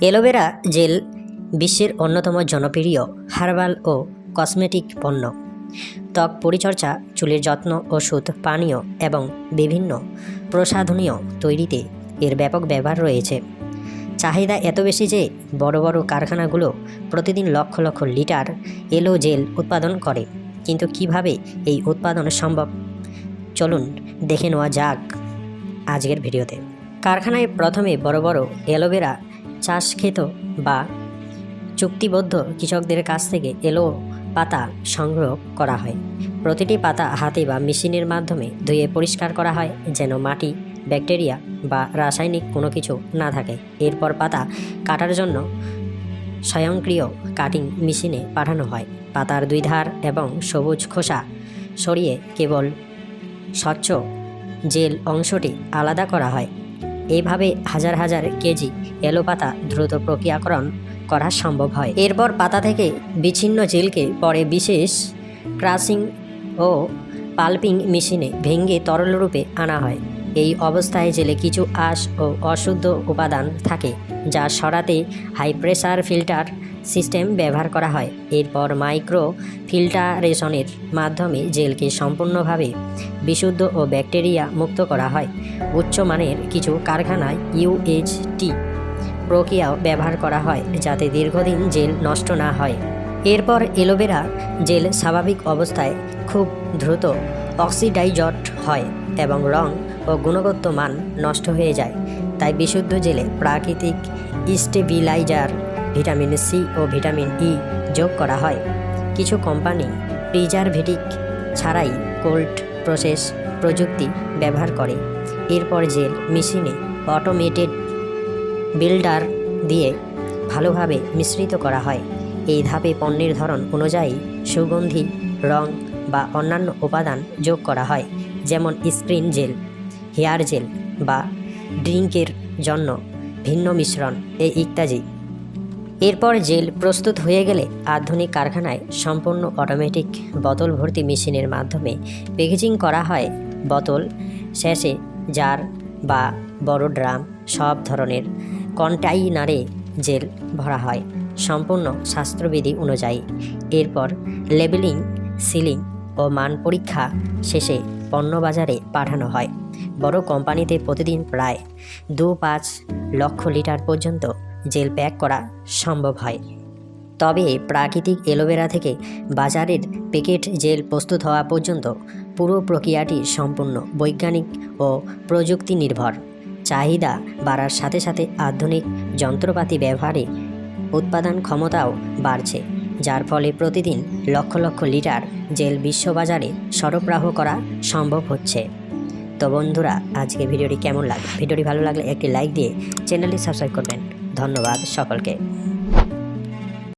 Aloe vera gel বিশ্বের অন্যতম জনপ্রিয় হার্বাল ও কসমেটিক পণ্য। ত্বক পরিচর্যা, চুলের যত্ন, ওষুধ, পানীয় এবং বিভিন্ন প্রসাধনীয় তৈরিতে এর ব্যাপক ব্যবহার রয়েছে। চাহিদা এত বেশি যে বড় বড় কারখানাগুলো প্রতিদিন লক্ষ লক্ষ লিটার এলো জেল উৎপাদন করে। কিন্তু কীভাবে এই উৎপাদন সম্ভব? চলুন দেখে নেওয়া যাক আজকের ভিডিওতে। কারখানায় প্রথমে বড় বড় অ্যালোভেরা চাষ খেত বা চুক্তিবদ্ধ কৃষকদের কাছ থেকে এলো পাতা সংগ্রহ করা হয়। প্রতিটি পাতা হাতে বা মেশিনের মাধ্যমে ধুয়ে পরিষ্কার করা হয় যেন মাটি, ব্যাকটেরিয়া বা রাসায়নিক কোনো কিছু না থাকে। এরপর পাতা কাটার জন্য স্বয়ংক্রিয় কাটিং মেশিনে পাঠানো হয়। পাতার দুই ধার এবং সবুজ খোসা সরিয়ে কেবল স্বচ্ছ জেল অংশটি আলাদা করা হয়। এইভাবে হাজার হাজার কেজি এলো পাতা দ্রুত প্রক্রিয়াকরণ করা সম্ভব হয়। এরপর পাতা থেকে বিচ্ছিন্ন জেলকে পরে বিশেষ ক্রাশিং ও পাল্পিং মেশিনে ভেঙে তরল রূপে আনা হয়। এই অবস্থায় জেলে কিছু আঁশ ও অশুদ্ধ উপাদান থাকে, যা সরাতে হাই প্রেসার ফিল্টার সিস্টেম ব্যবহার করা হয়। এরপর মাইক্রো ফিল্টারেশনের মাধ্যমে জেলকে সম্পূর্ণভাবে বিশুদ্ধ ও ব্যাকটেরিয়া মুক্ত করা হয়। উচ্চমানের কিছু কারখানায় ইউএইচটি প্রক্রিয়াও ব্যবহার করা হয়, যাতে দীর্ঘদিন জেল নষ্ট না হয়। এরপর এলোভেরা জেল স্বাভাবিক অবস্থায় খুব দ্রুত অক্সিডাইজড হয় এবং রং ও গুণগত মান নষ্ট হয়ে যায়। তাই বিশুদ্ধ জেলে প্রাকৃতিক স্টেবিলাইজার, ভিটামিন সি ও ভিটামিন ই যোগ করা হয়। কিছু কোম্পানি প্রিজারভেটিক ছাড়াই কোল্ড প্রসেস প্রযুক্তি ব্যবহার করে। এরপর জেল মেশিনে অটোমেটেড বিল্ডার দিয়ে ভালোভাবে মিশ্রিত করা হয়। এই ধাপে পণ্যের ধরন অনুযায়ী সুগন্ধি, রং বা অন্যান্য উপাদান যোগ করা হয়, যেমন স্ক্রিন জেল। হেয়ার জেল বা ড্রিঙ্কের জন্য ভিন্ন মিশ্রণ এই ইত্যাদি এরপর জেল প্রস্তুত হয়ে গেলে আধুনিক কারখানায় সম্পূর্ণ অটোমেটিক বোতল ভর্তি মেশিনের মাধ্যমে প্যাকেজিং করা হয়। বোতল শেষে জার বা বড় ড্রাম সব ধরনের কন্টাইনারে জেল ভরা হয়। সম্পূর্ণ শাস্ত্রবিধি অনুযায়ী। এরপর লেবেলিং, সিলিং ও মান পরীক্ষা শেষে পণ্য বাজারে পাঠানো হয়। বড় কোম্পানিতে প্রতিদিন প্রায় দু পাঁচ লক্ষ লিটার পর্যন্ত জেল প্যাক করা সম্ভব হয়। তবে প্রাকৃতিক অ্যালোভেরা থেকে বাজারের প্যাকেট জেল প্রস্তুত হওয়া পর্যন্ত পুরো প্রক্রিয়াটি সম্পূর্ণ বৈজ্ঞানিক ও প্রযুক্তি নির্ভর চাহিদা বাড়ার সাথে সাথে আধুনিক যন্ত্রপাতি ব্যবহারে উৎপাদন ক্ষমতাও বাড়ছে। যার ফলে প্রতিদিন লক্ষ লক্ষ লিটার জেল বিশ্ববাজারে সরবরাহ করা সম্ভব হচ্ছে। তো বন্ধুরা আজকে ভিডিওটি কেমন লাগে ভিডিওটি ভালো লাগলে একটি লাইক দিয়ে চ্যানেলটি সাবস্ক্রাইব করবেন। ধন্যবাদ সকলকে।